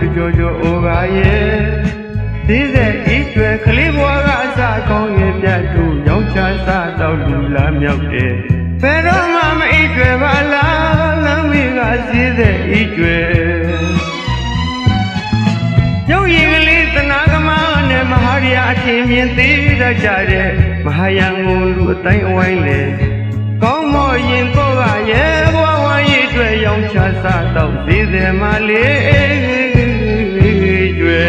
တကြိုကြိုအိုကရဲ့ဒီတဲ့ဤကျွဲကလေးဘွားကအစကောင်းရဲ့ပြတ်သူရောက်ချစားတော့လူလာမြောက်တယ်ဘယ်တော့မှမဤကျွဲပါလားလမ်းမီကစီးတဲ့ဤကျွဲရုပ်ရည်ကလေးသနာကမနဲ့မဟာရိယအထင်မြင်သေးတတ်ကြတဲ့မဟာယံကိုလူအတိုင်းအဝိုင်းလေကောင်းမော်ရင်ကိုကရဲ့ဘွားဝမ်းရည်အ တွက်ရောင်းချစားတော့သေးတယ်မလေးကျွဲ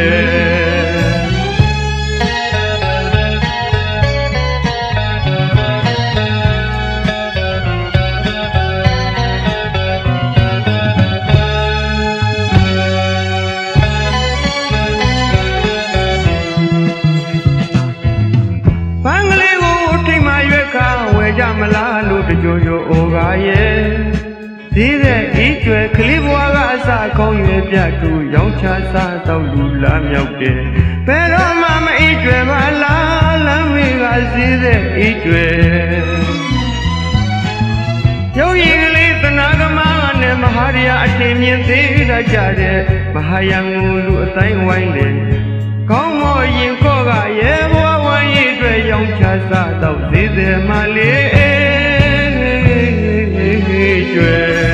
ဘင်္ဂလေးကိုထိတ်မှရွက်ခါဝယ်ကြမလားလို့တကြိုကြိုအိုကားရဲ့ ဒီတဲ့ဤကျွဲကလေးဘွားကအစကောင်းရွယ်ပြတ်သူရောင်းချစားတော့လူလာမြောက်တယ်ဘယ်တော့မှမဤကျွဲမလားလမ်းမေကစီးတဲ့ဤကျွဲရုပ်ရည်ကလေးသနာကမနဲ့မဟာရိယအထင်မြင်သေးတတ်ကြတဲ့မဟာယံကိုလူအတိုင်းဝိုင်းတယ်ကောင်းမောရင်ကောကရဲဘဝဝမ်းရည်အတွက်ရောင်းချစားတော့သေးတယ်မလေးကျွဲဘ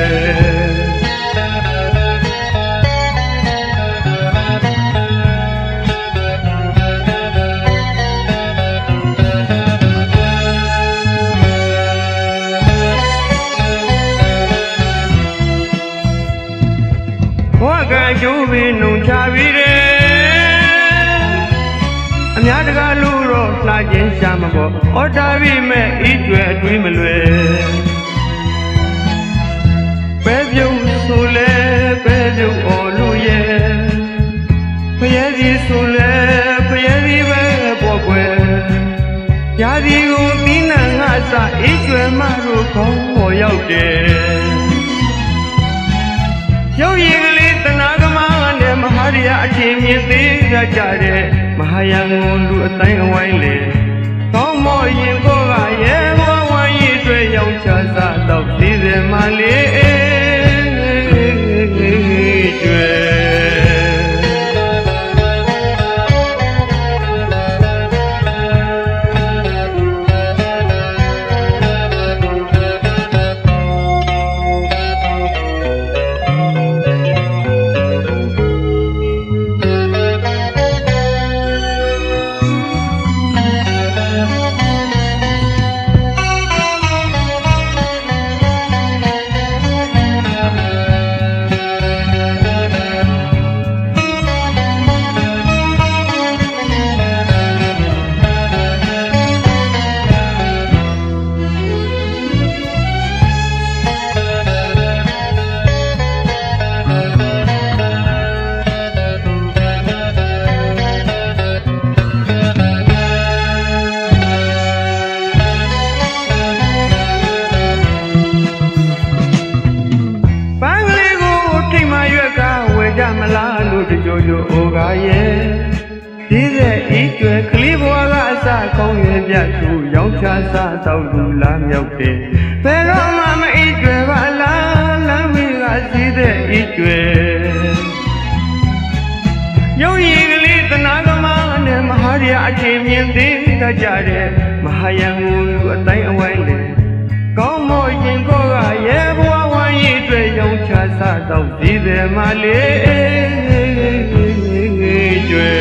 ပြီးနှုံချပြီးတယ်အများတကားလို့တော့လှခြင်းရှာမပေါ်ဩတာပြီမဲ့ဤကျွဲအတွင်းမလွယ်ပဲပြုံးဆိုလဲပဲပြုံးအော်လို့ရဲ့ဖရဲစီဆိုလဲဖရဲစီပဲပေါ်ကွယ်ရာဒီကိုပြီးနံငါစဤကျွဲမတို့ခေါင်းပေါ်ရောက်တယ် ချင်းမြင်သေးကြကြတဲ့မဟာယံကိုလူအတိုင်းအဝိုင်းလေ ကြမလားလို့တကြိုကြိုအိုကားရဲ့ဒီတဲ့ဤကျွဲကလေးဘွားကအစကောင်းရဲ့ပြတ်သူရောင်းချစားတော့လူလာမြောက်တယ်ဘယ်တော့မှမဤကျွဲပါလားလမ်းမီကစီးတဲ့ဤကျွဲရုပ်ရည်ကလေးတနာကမနဲ့မဟာရိယအချင်းမြင်သေးတတ်ကြတဲ့မဟာယံကိုလူအတိုင်းအဝိုင်း စားတော့ဒီတယ်မလေးကျွဲ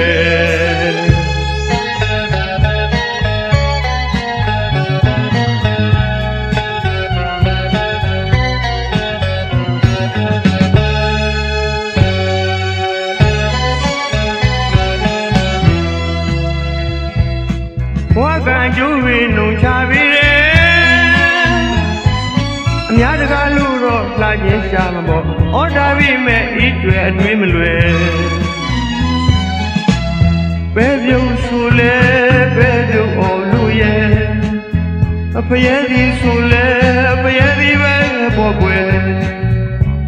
ဘဝကကျိုးပြီးနှုံချပြီးတယ်အ များတကားလို့တော့လှခြင်းရှာမပေါ်ဩတာပြီမဲ့ဤတွေအတွင်းမလွယ်ပဲပြုံးဆူလဲပဲပြုံးအော်လို့ရဲ့အဖရဲဒီဆူလဲအဖရဲဒီပဲပေါ်ကွယ်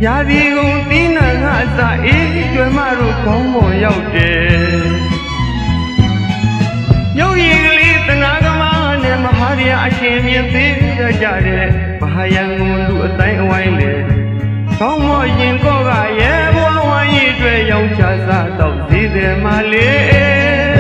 ရာဒီကုန်တီးနာငါအစာအေးကျွဲမတို့ခေါင်းပေါ်ရောက်တယ် ရိယအရှင်မြင်သေးကြတဲ့မဟာယံကိုလူအတိုင်းအဝိုင်းလေကောင်းမောရင်ကောကရဲဘဝဝမ်းရည်တွေရောင်းချစားတော့ဈေးတယ်မလေး